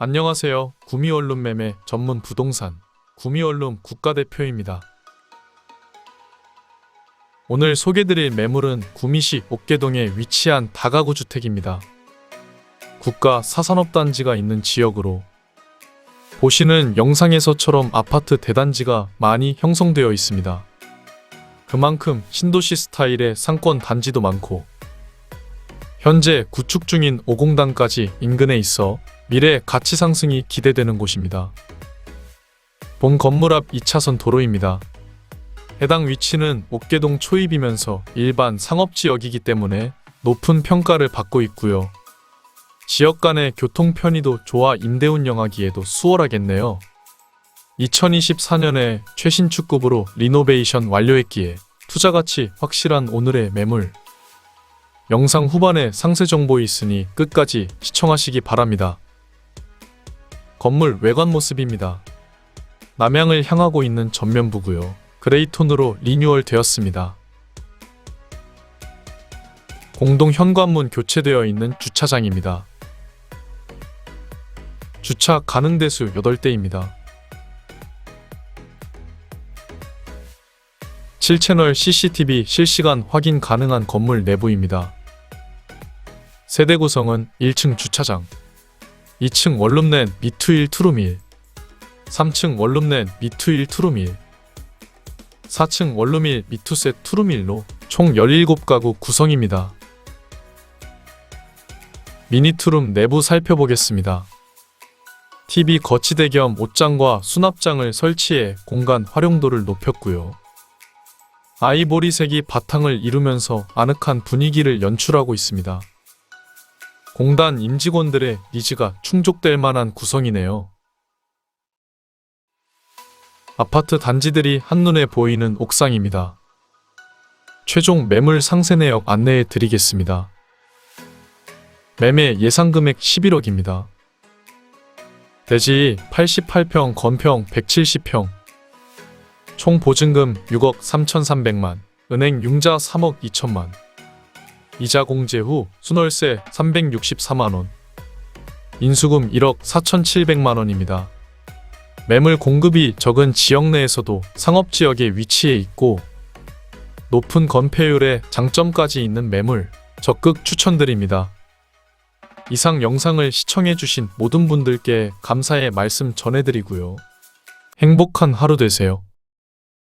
안녕하세요. 구미원룸 매매 전문 부동산 구미원룸 국가대표입니다. 오늘 소개드릴 매물은 구미시 옥계동에 위치한 다가구 주택입니다. 국가 사산업단지가 있는 지역으로 보시는 영상에서처럼 아파트 대단지가 많이 형성되어 있습니다. 그만큼 신도시 스타일의 상권 단지도 많고 현재 구축 중인 5공단까지 인근에 있어 미래 가치 상승이 기대되는 곳입니다. 본 건물 앞 2차선 도로입니다. 해당 위치는 옥계동 초입이면서 일반 상업지역이기 때문에 높은 평가를 받고 있고요. 지역 간의 교통 편의도 좋아 임대 운영하기에도 수월하겠네요. 2024년에 최신 축급으로 리노베이션 완료했기에 투자 가치 확실한 오늘의 매물. 영상 후반에 상세 정보 있으니 끝까지 시청하시기 바랍니다. 건물 외관 모습입니다. 남향을 향하고 있는 전면부고요. 그레이 톤으로 리뉴얼 되었습니다. 공동 현관문 교체되어 있는 주차장입니다. 주차 가능 대수 8대입니다. 7채널 CCTV 실시간 확인 가능한 건물 내부입니다. 세대 구성은 1층 주차장, 2층 원룸 낸 미투일 투룸일 3층 원룸 낸 미투일 투룸일 4층 원룸일 미투셋 투룸일로 총 17가구 구성입니다. 미니 투룸 내부 살펴보겠습니다. TV 거치대 겸 옷장과 수납장을 설치해 공간 활용도를 높였고요. 아이보리색이 바탕을 이루면서 아늑한 분위기를 연출하고 있습니다. 공단 임직원들의 니즈가 충족될 만한 구성이네요. 아파트 단지들이 한눈에 보이는 옥상입니다. 최종 매물 상세 내역 안내해 드리겠습니다. 매매 예상 금액 11억입니다. 대지 88평, 건평 170평, 총 보증금 6억 3,300만, 은행 융자 3억 2천만, 이자 공제 후 순월세 364만 원, 인수금 1억 4,700만 원입니다. 매물 공급이 적은 지역 내에서도 상업 지역에 위치해 있고 높은 건폐율에 장점까지 있는 매물 적극 추천드립니다. 이상 영상을 시청해주신 모든 분들께 감사의 말씀 전해드리고요. 행복한 하루 되세요.